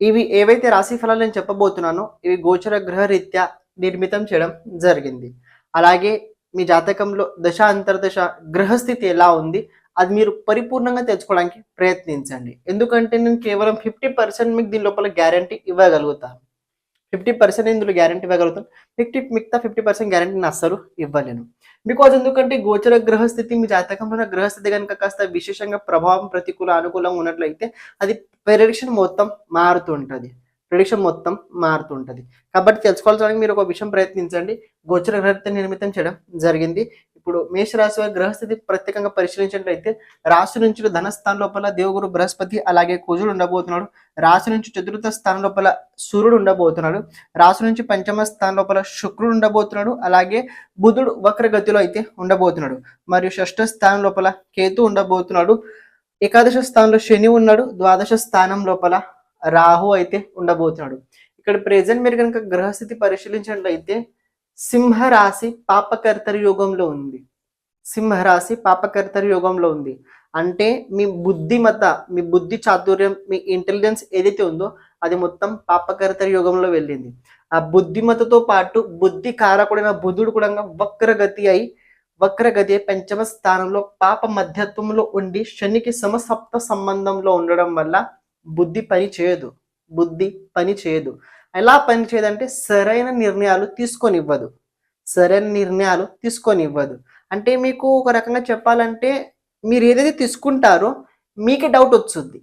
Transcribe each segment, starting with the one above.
ఇవి ఏవైతే రాశి ఫలాలు నేను చెప్పబోతున్నానో ఇవి గోచర గ్రహ రీత్యా నిర్మితం చేయడం జరిగింది. అలాగే మీ జాతకంలో దశ అంతర్దశ గ్రహస్థితి ఎలా ఉంది అది మీరు పరిపూర్ణంగా తెలుసుకోవడానికి ప్రయత్నించండి. ఎందుకంటే నేను కేవలం ఫిఫ్టీ పర్సెంట్ మీకు దీని లోపల గ్యారంటీ ఇవ్వగలుగుతాను. ఫిఫ్టీ పర్సెంట్ ఇందులో గ్యారంటీ ఇవ్వగలుగుతాను ఫిఫ్టీ మిగతా ఫిఫ్టీ పర్సెంట్ గ్యారంటీ అస్సలు ఇవ్వలేను. బికాజ్ ఎందుకంటే గోచర గ్రహస్థితి మీ జాతకంలో గ్రహస్థితి కనుక కాస్త విశేషంగా ప్రభావం ప్రతికూల అనుకూలంగా ఉన్నట్లయితే అది ప్రెడిక్షన్ మొత్తం మారుతుంటది. ప్రిడిక్షన్ మొత్తం మారుతుంటది. కాబట్టి తెలుసుకోవాల్సిన మీరు ఒక విషయం ప్రయత్నించండి. గోచర గ్రహస్థితి నిర్మితం చేయడం జరిగింది. ఇప్పుడు మేషరాశి వారి గ్రహస్థితి ప్రత్యేకంగా పరిశీలించినట్లయితే రాశి నుంచి ధనస్థానం లోపల దేవగురు బృహస్పతి అలాగే కుజుడు ఉండబోతున్నాడు. రాశి నుంచి చతుర్థ స్థానం లోపల సూర్యుడు ఉండబోతున్నాడు. రాశి నుంచి పంచమ స్థానం లోపల శుక్రుడు ఉండబోతున్నాడు. అలాగే బుధుడు వక్రగతిలో అయితే ఉండబోతున్నాడు. మరియు షష్ఠ స్థానం లోపల కేతు ఉండబోతున్నాడు. ఏకాదశ స్థానంలో శని ఉన్నాడు. ద్వాదశ స్థానం లోపల రాహు అయితే ఉండబోతున్నాడు. ఇక్కడ ప్రెజెంట్ మీరు కనుక గ్రహస్థితి పరిశీలించినట్లయితే సింహరాశి పాపకర్తరి యోగంలో ఉంది. సింహరాశి పాపకర్తరి యోగంలో ఉంది. అంటే మీ బుద్ధిమత మీ బుద్ధి చాతుర్యం మీ ఇంటెలిజెన్స్ ఏదైతే ఉందో అది మొత్తం పాపకర్తరి యోగంలో వెళ్ళింది. ఆ బుద్ధిమతతో పాటు బుద్ధి కారకుడైన బుధుడు కూడా వక్రగతి అయి వక్రగతి పంచమ స్థానంలో పాప మధ్యత్వంలో ఉండి శనికి సమసప్త సంబంధంలో ఉండడం వల్ల బుద్ధి పని చేయదు. బుద్ధి పని చేయదు. ఎలా పనిచేయదంటే సరైన నిర్ణయాలు తీసుకొనివ్వదు. సరైన నిర్ణయాలు తీసుకొనివ్వదు. అంటే మీకు ఒక రకంగా చెప్పాలంటే మీరు ఏదైతే తీసుకుంటారో మీకే డౌట్ వచ్చుద్ది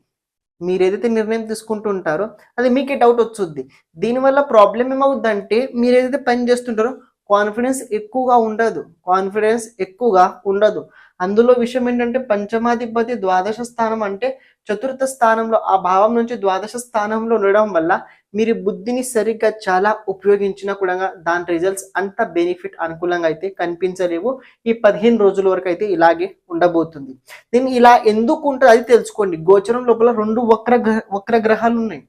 మీరు ఏదైతే నిర్ణయం తీసుకుంటుంటారో అది మీకే డౌట్ వచ్చుద్ది దీనివల్ల ప్రాబ్లం ఏమవుద్దంటే మీరు ఏదైతే పని చేస్తుంటారో కాన్ఫిడెన్స్ ఎక్కువగా ఉండదు. కాన్ఫిడెన్స్ ఎక్కువగా ఉండదు. అందులో విషయం ఏంటంటే పంచమాధిపతి ద్వాదశ స్థానం అంటే చతుర్థ స్థానంలో ఆ భావం నుంచి ద్వాదశ స్థానంలో ఉండడం వల్ల మీరు బుద్ధిని సరిగ్గా చాలా ఉపయోగించినా కూడా దాని రిజల్ట్స్ అంత బెనిఫిట్ అనుకూలంగా అయితే కనిపించలేవు. ఈ పదిహేను రోజుల వరకు అయితే ఇలాగే ఉండబోతుంది. దీన్ని ఇలా ఎందుకు ఉంటుంది అది తెలుసుకోండి. గోచరం లోపల రెండు వక్ర వక్ర గ్రహాలు ఉన్నాయి.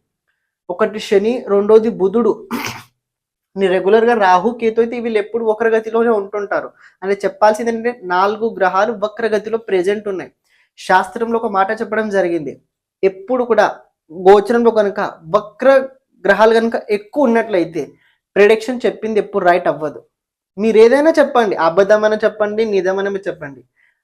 ఒకటి శని రెండోది బుధుడు. రెగ్యులర్గా రాహు కేతు అయితే వీళ్ళు ఎప్పుడు వక్రగతిలోనే ఉంటుంటారు. అని చెప్పాల్సింది ఏంటంటే నాలుగు గ్రహాలు వక్రగతిలో ప్రెజెంట్ ఉన్నాయి. శాస్త్రంలో ఒక మాట చెప్పడం జరిగింది. ఎప్పుడు కూడా గోచరంలో కనుక వక్ర గ్రహాలు కనుక ఎక్కువ ఉన్నట్లయితే ప్రిడిక్షన్ చెప్పింది ఎప్పుడు రైట్ అవ్వదు. మీరు ఏదైనా చెప్పండి అబద్ధమైన చెప్పండి నిజమైన చెప్పండి.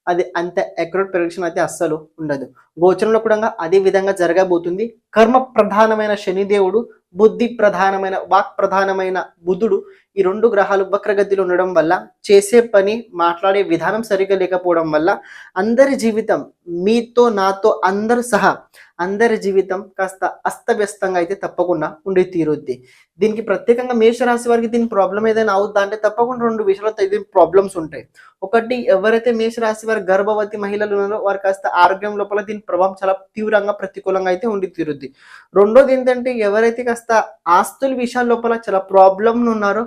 అది అంత అక్యురేట్ ప్రిడిక్షన్ అయితే అస్సలు ఉండదు. గోచరంలో కూడా అదే విధంగా జరగబోతుంది. కర్మ ప్రధానమైన శనిదేవుడు బుద్ధి ప్రధానమైన వాక్ ప్రధానమైన బుధుడు ఈ రెండు గ్రహాలు వక్రగతిలో ఉండడం వల్ల చేసే పని మాట్లాడే విధానం సరిగ్గా లేకపోవడం వల్ల అందరి జీవితం మీతో నాతో అందరు సహా అందరి జీవితం కాస్త అస్తవ్యస్తంగా అయితే తప్పకుండా ఉండి తీరుద్ది. దీనికి ప్రత్యేకంగా మేషరాశి వారికి దీని ప్రాబ్లం ఏదైనా అవుద్దా అంటే తప్పకుండా రెండు విషయాలతో దీని ప్రాబ్లమ్స్ ఉంటాయి. ఒకటి ఎవరైతే మేషరాశి వారి గర్భవతి మహిళలు ఉన్నారో వారు కాస్త ఆరోగ్యం లోపల దీని ప్రభావం చాలా తీవ్రంగా ప్రతికూలంగా అయితే ఉండి తీరుద్ది. రెండోది ఏంటంటే ఎవరైతే కాస్త ఆస్తుల విషయాల లోపల చాలా ప్రాబ్లం ఉన్నారో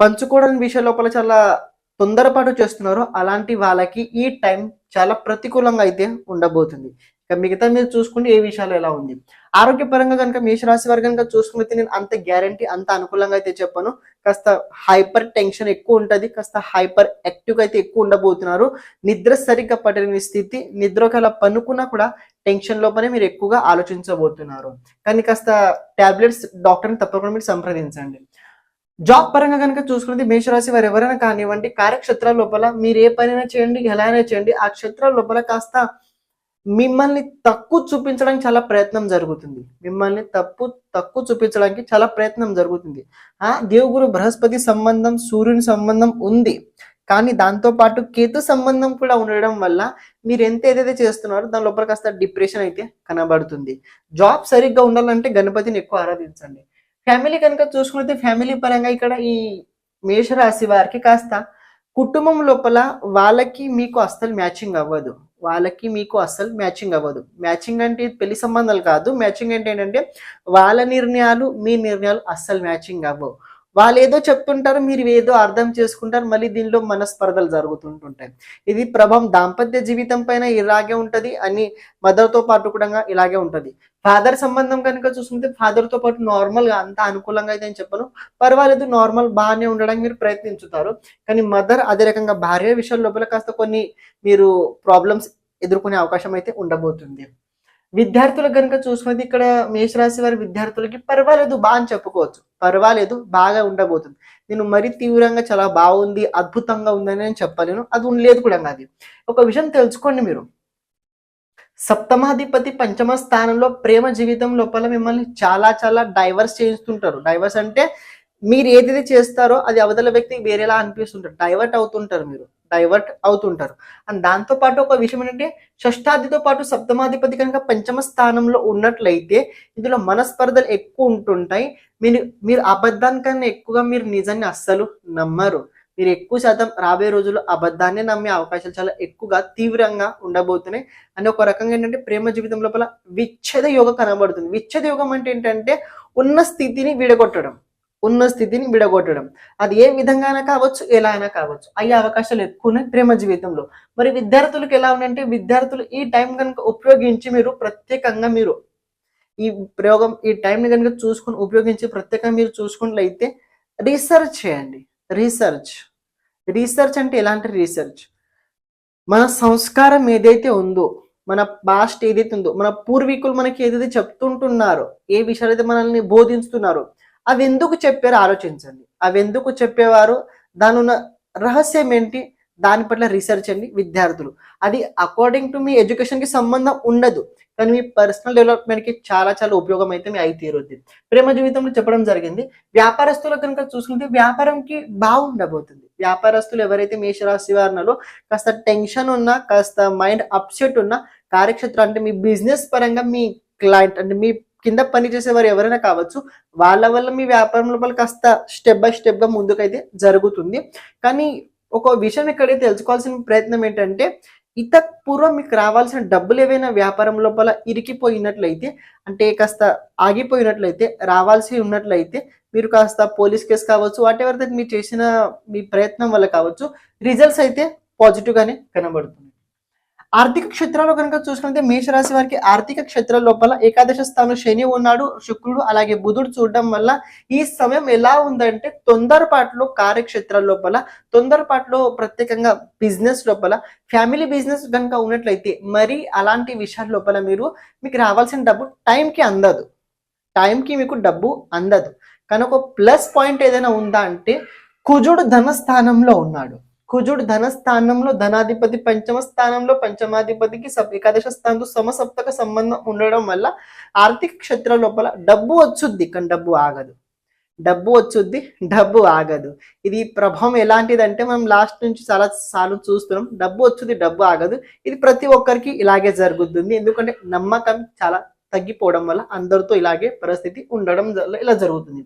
పంచుకోవడం విషయాల లోపల చాలా తొందరపాటు చేస్తున్నారో అలాంటి వాళ్ళకి ఈ టైం చాలా ప్రతికూలంగా అయితే ఉండబోతుంది. ఇక మిగతా మీరు చూసుకుంటే ఏ విషయాలు ఎలా ఉంది? ఆరోగ్యపరంగా కనుక మేషరాశి వారు కనుక చూసుకుంటే నేను అంత గ్యారంటీ అంత అనుకూలంగా అయితే చెప్పాను. కాస్త హైపర్ టెన్షన్ ఎక్కువ ఉంటుంది. కాస్త హైపర్ యాక్టివ్ అయితే ఎక్కువ ఉండబోతున్నారు. నిద్ర సరిగ్గా పడని స్థితి నిద్రకి అలా పనుకున్నా కూడా టెన్షన్ లోపలే మీరు ఎక్కువగా ఆలోచించబోతున్నారు. కానీ కాస్త టాబ్లెట్స్ డాక్టర్ని తప్పకుండా మీరు సంప్రదించండి. జాబ్ పరంగా కనుక చూసుకుంటే మేషరాశి వారు ఎవరైనా కానివ్వండి కార్యక్షేత్రాల లోపల మీరు ఏ పనైనా చేయండి ఎలా అయినా చేయండి ఆ క్షేత్రాల లోపల కాస్త మిమ్మల్ని తక్కువ చూపించడానికి చాలా ప్రయత్నం జరుగుతుంది. మిమ్మల్ని తప్పు తక్కువ చూపించడానికి చాలా ప్రయత్నం జరుగుతుంది. ఆ దేవుగురు బృహస్పతి సంబంధం సూర్యుని సంబంధం ఉంది. కానీ దాంతో పాటు కేతు సంబంధం కూడా ఉండడం వల్ల మీరు ఎంత ఏదైతే చేస్తున్నారో దాని లోపల కాస్త డిప్రెషన్ అయితే కనబడుతుంది. జాబ్ సరిగ్గా ఉండాలంటే గణపతిని ఎక్కువ ఆరాధించండి. ఫ్యామిలీ కనుక చూసుకుంటే ఫ్యామిలీ పరంగా ఇక్కడ ఈ మేషరాశి వారికి కాస్త కుటుంబం లోపల వాళ్ళకి మీకు అస్సలు మ్యాచింగ్ అవ్వదు. వాళ్ళకి మీకు అస్సలు మ్యాచింగ్ అవ్వదు. మ్యాచింగ్ అంటే పెళ్ళి సంబంధాలు కాదు. మ్యాచింగ్ అంటే ఏంటంటే వాళ్ళ నిర్ణయాలు మీ నిర్ణయాలు అస్సలు మ్యాచింగ్ అవ్వవు. వాళ్ళు ఏదో చెప్తుంటారు మీరు ఏదో అర్థం చేసుకుంటారు మళ్ళీ దీనిలో మనస్పర్ధలు జరుగుతుంటుంటాయి. ఇది ప్రభావం దాంపత్య జీవితం పైన ఇలాగే ఉంటది అని మదర్తో పాటు కూడా ఇలాగే ఉంటది. ఫాదర్ సంబంధం కనుక చూసుకుంటే ఫాదర్తో పాటు నార్మల్గా అంత అనుకూలంగా అయితే నేను చెప్పను. పర్వాలేదు నార్మల్ బాగానే ఉండడానికి మీరు ప్రయత్నించుతారు. కానీ మదర్ అదే రకంగా భార్య విషయాల లోపల కాస్త కొన్ని మీరు ప్రాబ్లమ్స్ ఎదుర్కొనే అవకాశం అయితే ఉండబోతుంది. విద్యార్థులకు కనుక చూసుకుంటే ఇక్కడ మేషరాశి వారి విద్యార్థులకి పర్వాలేదు బాగా అని చెప్పుకోవచ్చు. పర్వాలేదు బాగా ఉండబోతుంది. నేను మరీ తీవ్రంగా చాలా బాగుంది అద్భుతంగా ఉందని నేను చెప్పలేను అది ఉండలేదు కూడా అది ఒక విషయం తెలుసుకోండి మీరు. సప్తమాధిపతి పంచమ స్థానంలో ప్రేమ జీవితం లోపల మిమ్మల్ని చాలా చాలా డైవర్స్ చేస్తుంటారు డైవర్స్ అంటే మీరు ఏదైతే చేస్తారో అది అవతల వ్యక్తికి వేరేలా అనిపిస్తుంటారు. డైవర్ట్ అవుతుంటారు మీరు. డైవర్ట్ అవుతుంటారు. అండ్ దాంతో పాటు ఒక విషయం ఏంటంటే షష్టాదితో పాటు సప్తమాధిపతి కనుక పంచమ స్థానంలో ఉన్నట్లయితే ఇందులో మనస్పర్ధలు ఎక్కువ ఉంటుంటాయి. మీరు మీరు అబద్ధానికన్నా ఎక్కువగా మీరు నిజాన్ని అస్సలు నమ్మరు. మీరు ఎక్కువ శాతం రాబోయే రోజుల్లో అబద్ధాన్ని నమ్మే అవకాశాలు చాలా ఎక్కువగా తీవ్రంగా ఉండబోతున్నాయి. అని ఒక రకంగా ఏంటంటే ప్రేమ జీవితం లోపల విచ్ఛేద యోగం కనబడుతుంది. విచ్ఛేద యోగం అంటే ఏంటంటే ఉన్న స్థితిని విడగొట్టడం. ఉన్న స్థితిని విడగొట్టడం. అది ఏ విధంగానే కావచ్చు ఎలా అయినా కావచ్చు. అయ్యే అవకాశాలు ఎక్కువ ఉన్నాయి ప్రేమ జీవితంలో. మరి విద్యార్థులకు ఎలా ఉన్నాయంటే విద్యార్థులు ఈ టైం కనుక ఉపయోగించి మీరు ప్రత్యేకంగా మీరు ఈ ప్రయోగం ఈ టైంని కనుక చూసుకుని ఉపయోగించి ప్రత్యేకంగా మీరు చూసుకున్నట్లయితే రీసెర్చ్ చేయండి. రీసెర్చ్ రీసెర్చ్ అంటే ఎలాంటి రీసెర్చ్ మన సంస్కారం ఏదైతే ఉందో మన పాస్ట్ ఏదైతే ఉందో మన పూర్వీకులు మనకి ఏదైతే చెప్తుంటున్నారో ఏ విషయాలు అయితే మనల్ని బోధిస్తున్నారో అవి ఎందుకు చెప్పారో ఆలోచించండి. అవి ఎందుకు చెప్పేవారు దాని ఉన్న రహస్యం ఏంటి? దాని పట్ల రీసెర్చ్ అండి విద్యార్థులు. అది అకార్డింగ్ టు మీ ఎడ్యుకేషన్కి సంబంధం ఉండదు. కానీ మీ పర్సనల్ డెవలప్మెంట్కి చాలా చాలా ఉపయోగం అయితే మీ అయి తీరుద్ది ప్రేమ జీవితంలో చెప్పడం జరిగింది. వ్యాపారస్తులు కనుక చూసుకుంటే వ్యాపారంకి బాగుండబోతుంది. వ్యాపారస్తులు ఎవరైతే మేషరాశి వారినలో కాస్త టెన్షన్ ఉన్నా కాస్త మైండ్ అప్సెట్ ఉన్నా కార్యక్షేత్రం అంటే మీ బిజినెస్ పరంగా మీ క్లయింట్ అంటే మీ కింద పని చేసేవారు ఎవరైనా కావచ్చు వాళ్ళ వల్ల మీ వ్యాపారం లోపల కాస్త స్టెప్ బై స్టెప్గా ముందుకైతే జరుగుతుంది. కానీ ఒక విషయం ఇక్కడే తెలుసుకోవాల్సిన ప్రయత్నం ఏంటంటే ఇత పూర్వం మీకు రావాల్సిన డబ్బులు ఏవైనా వ్యాపారం లోపల ఇరికిపోయినట్లయితే అంటే కాస్త ఆగిపోయినట్లయితే రావాల్సి ఉన్నట్లయితే మీరు కాస్త పోలీస్ కేసు కావచ్చు వాట్ ఎవర్ మీరు చేసిన మీ ప్రయత్నం వల్ల కావచ్చు రిజల్ట్స్ అయితే పాజిటివ్ గానే కనబడుతుంది ఆర్థిక క్షేత్రాల్లో కనుక చూసుకుంటే మేషరాశి వారికి ఆర్థిక క్షేత్రం లోపల ఏకాదశ స్థానం శని ఉన్నాడు శుక్రుడు అలాగే బుధుడు చూడడం వల్ల ఈ సమయం ఎలా ఉందంటే తొందరపాటులో కార్యక్షేత్రాల లోపల తొందరపాటులో ప్రత్యేకంగా బిజినెస్ లోపల ఫ్యామిలీ బిజినెస్ కనుక ఉన్నట్లయితే మరి అలాంటి విషయాల లోపల మీరు మీకు రావాల్సిన డబ్బు టైంకి అందదు. టైంకి మీకు డబ్బు అందదు. కనుక ప్లస్ పాయింట్ ఏదైనా ఉందా అంటే కుజుడు ధనస్థానంలో ఉన్నాడు. కుజుడు ధనస్థానంలో ధనాధిపతి పంచమ స్థానంలో పంచమాధిపతికి సబ్ ఏకాదశ స్థానంతో సమసప్తక సంబంధం ఉండడం వల్ల ఆర్థిక క్షేత్రం లోపల డబ్బు వచ్చుద్ది కానీ డబ్బు ఆగదు. డబ్బు వచ్చుద్ది డబ్బు ఆగదు. ఇది ప్రభావం ఎలాంటిదంటే మనం లాస్ట్ నుంచి చాలా సార్లు చూస్తున్నాం డబ్బు వచ్చుద్ది డబ్బు ఆగదు. ఇది ప్రతి ఒక్కరికి ఇలాగే జరుగుతుంది. ఎందుకంటే నమ్మకం చాలా తగ్గిపోవడం వల్ల అందరితో ఇలాగే పరిస్థితి ఉండడం ఇలా జరుగుతుంది.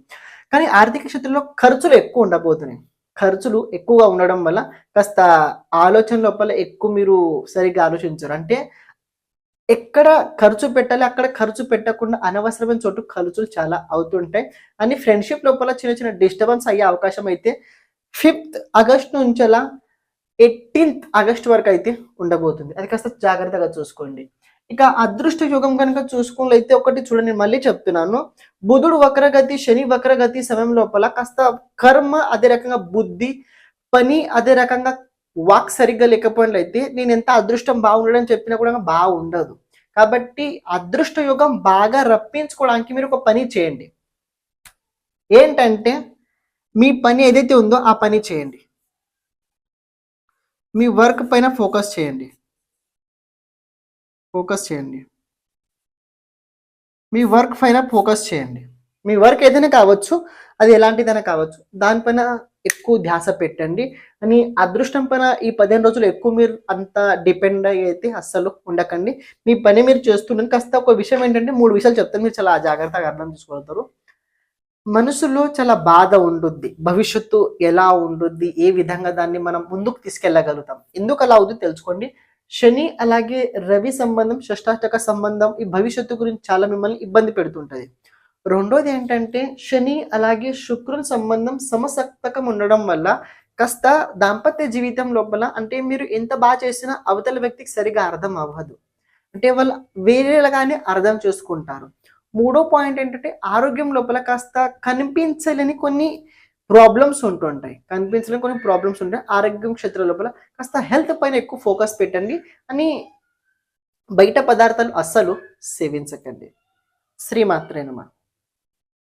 కానీ ఆర్థిక క్షేత్రంలో ఖర్చులు ఎక్కువ ఉండబోతున్నాయి. ఖర్చులు ఎక్కువగా ఉండడం వల్ల కాస్త ఆలోచన లోపల ఎక్కువ మీరు సరిగ్గా ఆలోచించరు. అంటే ఎక్కడ ఖర్చు పెట్టాలి అక్కడ ఖర్చు పెట్టకుండా అనవసరమైన చోటు ఖర్చులు చాలా అవుతుంటాయి. అని ఫ్రెండ్షిప్ లోపల చిన్న చిన్న డిస్టర్బెన్స్ అయ్యే అవకాశం అయితే ఫిఫ్త్ ఆగస్ట్ నుంచి అలా ఎయిటీన్త్ ఆగస్ట్ వరకు అయితే ఉండబోతుంది. అది కాస్త జాగ్రత్తగా చూసుకోండి. ఇక అదృష్ట యుగం కనుక చూసుకున్నట్లయితే ఒకటి చూడండి మళ్ళీ చెప్తున్నాను. బుధుడు వక్రగతి శని వక్రగతి సమయం లోపల కాస్త కర్మ అదే రకంగా బుద్ధి పని అదే రకంగా వాక్ సరిగ్గా లేకపోయినట్లయితే నేను ఎంత అదృష్టం బాగుండడం చెప్పినా కూడా బాగుండదు. కాబట్టి అదృష్ట యుగం బాగా రప్పించుకోవడానికి మీరు ఒక పని చేయండి. ఏంటంటే మీ పని ఏదైతే ఉందో ఆ పని చేయండి. మీ వర్క్ పైన ఫోకస్ చేయండి. ఫోకస్ చేయండి. మీ వర్క్ పైన ఫోకస్ చేయండి. మీ వర్క్ ఏదైనా కావచ్చు అది ఎలాంటిదైనా కావచ్చు దానిపైన ఎక్కువ ధ్యాస పెట్టండి. అని అదృష్టం పైన ఈ పదిహేను రోజులు ఎక్కువ మీరు అంత డిపెండ్ అయితే అస్సలు ఉండకండి. మీ పని మీరు చేస్తుండండి కాస్త ఒక విషయం ఏంటంటే మూడు విషయాలు చెప్తాను మీరు చాలా జాగ్రత్తగా అర్థం చేసుకోగలుగుతారు. మనసులో చాలా బాధ ఉండుద్ది. భవిష్యత్తు ఎలా ఉండుద్ది? ఏ విధంగా దాన్ని మనం ముందుకు తీసుకెళ్ళగలుగుతాం? ఎందుకు అలా అవుతుంది తెలుసుకోండి. శని అలాగే రవి సంబంధం షష్టాష్టక సంబంధం ఈ భవిష్యత్తు గురించి చాలా మిమ్మల్ని ఇబ్బంది పెడుతుంటుంది. రెండోది ఏంటంటే శని అలాగే శుక్రుని సంబంధం సమసక్తకం ఉండడం వల్ల కాస్త దాంపత్య జీవితం లోపల అంటే మీరు ఎంత బాగా చేసినా అవతల వ్యక్తికి సరిగా అర్థం అవ్వదు. అంటే వాళ్ళు వేరేలాగానే అర్థం చేసుకుంటారు. మూడో పాయింట్ ఏంటంటే ఆరోగ్యం లోపల కాస్త కనిపించలేని కొన్ని ప్రాబ్లమ్స్ ఉంటుంటాయి. కనిపించలేని కొన్ని ప్రాబ్లమ్స్ ఉంటాయి ఆరోగ్యం క్షేత్ర లోపల కాస్త హెల్త్ పైన ఎక్కువ ఫోకస్ పెట్టండి అని బయట పదార్థాలు అస్సలు సేవించకండి. శ్రీమాత్రేనమా